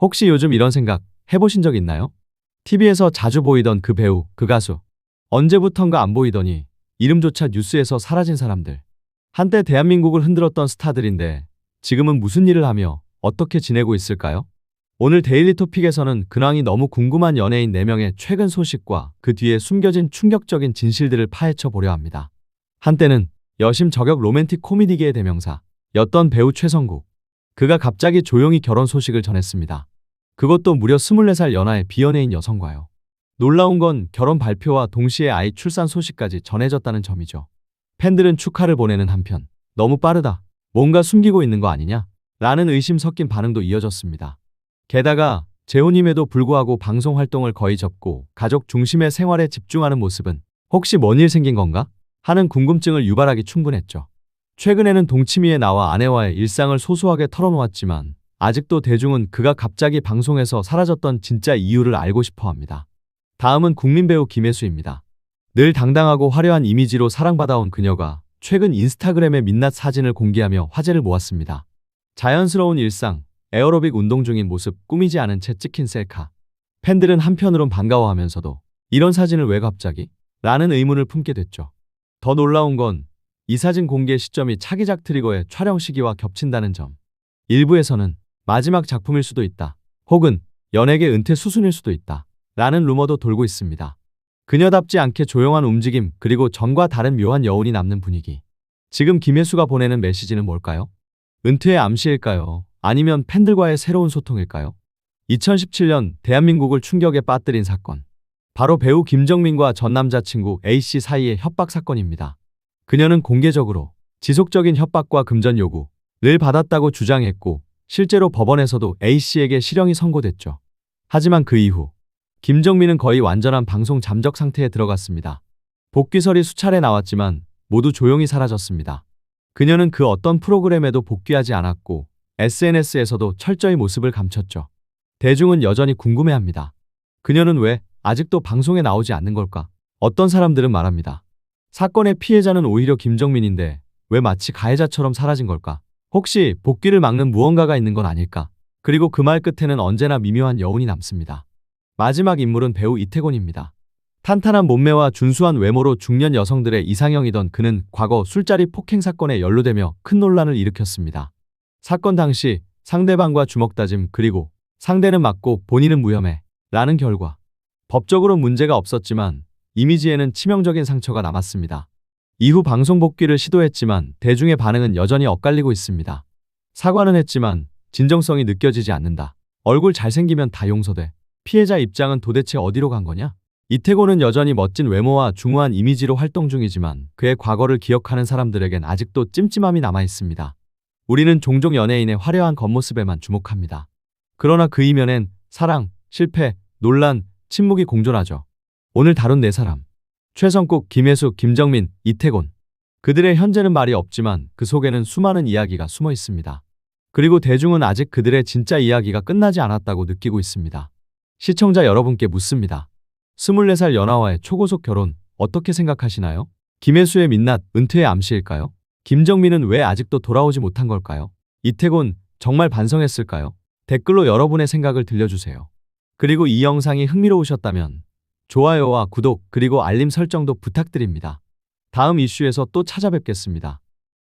혹시 요즘 이런 생각 해보신 적 있나요? TV에서 자주 보이던 그 배우, 그 가수. 언제부턴가 안 보이더니 이름조차 뉴스에서 사라진 사람들. 한때 대한민국을 흔들었던 스타들인데 지금은 무슨 일을 하며 어떻게 지내고 있을까요? 오늘 데일리 토픽에서는 근황이 너무 궁금한 연예인 4명의 최근 소식과 그 뒤에 숨겨진 충격적인 진실들을 파헤쳐 보려 합니다. 한때는 여심 저격 로맨틱 코미디계의 대명사, 였던 배우 최성국. 그가 갑자기 조용히 결혼 소식을 전했습니다. 그것도 무려 24살 연하의 비연예인 여성과요. 놀라운 건 결혼 발표와 동시에 아이 출산 소식까지 전해졌다는 점이죠. 팬들은 축하를 보내는 한편 너무 빠르다. 뭔가 숨기고 있는 거 아니냐? 라는 의심 섞인 반응도 이어졌습니다. 게다가 재혼임에도 불구하고 방송 활동을 거의 접고 가족 중심의 생활에 집중하는 모습은 혹시 뭔 일 생긴 건가? 하는 궁금증을 유발하기 충분했죠. 최근에는 동치미에 나와 아내와의 일상을 소소하게 털어놓았지만 아직도 대중은 그가 갑자기 방송에서 사라졌던 진짜 이유를 알고 싶어 합니다. 다음은 국민 배우 김혜수입니다. 늘 당당하고 화려한 이미지로 사랑받아온 그녀가 최근 인스타그램에 민낯 사진을 공개하며 화제를 모았습니다. 자연스러운 일상, 에어로빅 운동 중인 모습 꾸미지 않은 채 찍힌 셀카. 팬들은 한편으론 반가워하면서도 이런 사진을 왜 갑자기? 라는 의문을 품게 됐죠. 더 놀라운 건 이 사진 공개 시점이 차기작 트리거의 촬영 시기와 겹친다는 점. 일부에서는 마지막 작품일 수도 있다. 혹은 연예계 은퇴 수순일 수도 있다. 라는 루머도 돌고 있습니다. 그녀답지 않게 조용한 움직임 그리고 전과 다른 묘한 여운이 남는 분위기. 지금 김혜수가 보내는 메시지는 뭘까요? 은퇴의 암시일까요? 아니면 팬들과의 새로운 소통일까요? 2017년 대한민국을 충격에 빠뜨린 사건. 바로 배우 김정민과 전 남자친구 A씨 사이의 협박 사건입니다. 그녀는 공개적으로 지속적인 협박과 금전 요구를 받았다고 주장했고 실제로 법원에서도 A씨에게 실형이 선고됐죠. 하지만 그 이후 김정민은 거의 완전한 방송 잠적 상태에 들어갔습니다. 복귀설이 수차례 나왔지만 모두 조용히 사라졌습니다. 그녀는 그 어떤 프로그램에도 복귀하지 않았고 SNS에서도 철저히 모습을 감췄죠. 대중은 여전히 궁금해합니다. 그녀는 왜 아직도 방송에 나오지 않는 걸까? 어떤 사람들은 말합니다. 사건의 피해자는 오히려 김정민인데 왜 마치 가해자처럼 사라진 걸까? 혹시 복귀를 막는 무언가가 있는 건 아닐까? 그리고 그 말 끝에는 언제나 미묘한 여운이 남습니다. 마지막 인물은 배우 이태곤입니다. 탄탄한 몸매와 준수한 외모로 중년 여성들의 이상형이던 그는 과거 술자리 폭행 사건에 연루되며 큰 논란을 일으켰습니다. 사건 당시 상대방과 주먹다짐 그리고 상대는 맞고 본인은 무혐의 라는 결과 법적으로 문제가 없었지만 이미지에는 치명적인 상처가 남았습니다. 이후 방송 복귀를 시도했지만 대중의 반응은 여전히 엇갈리고 있습니다. 사과는 했지만 진정성이 느껴지지 않는다. 얼굴 잘생기면 다 용서돼. 피해자 입장은 도대체 어디로 간 거냐? 이태곤은 여전히 멋진 외모와 중후한 이미지로 활동 중이지만 그의 과거를 기억하는 사람들에겐 아직도 찜찜함이 남아 있습니다. 우리는 종종 연예인의 화려한 겉모습에만 주목합니다. 그러나 그 이면엔 사랑, 실패, 논란, 침묵이 공존하죠. 오늘 다룬 네 사람. 최성국, 김혜수, 김정민, 이태곤. 그들의 현재는 말이 없지만 그 속에는 수많은 이야기가 숨어 있습니다. 그리고 대중은 아직 그들의 진짜 이야기가 끝나지 않았다고 느끼고 있습니다. 시청자 여러분께 묻습니다. 24살 연하와의 초고속 결혼 어떻게 생각하시나요? 김혜수의 민낯 은퇴의 암시일까요? 김정민은 왜 아직도 돌아오지 못한 걸까요? 이태곤 정말 반성했을까요? 댓글로 여러분의 생각을 들려주세요. 그리고 이 영상이 흥미로우셨다면 좋아요와 구독 그리고 알림 설정도 부탁드립니다. 다음 이슈에서 또 찾아뵙겠습니다.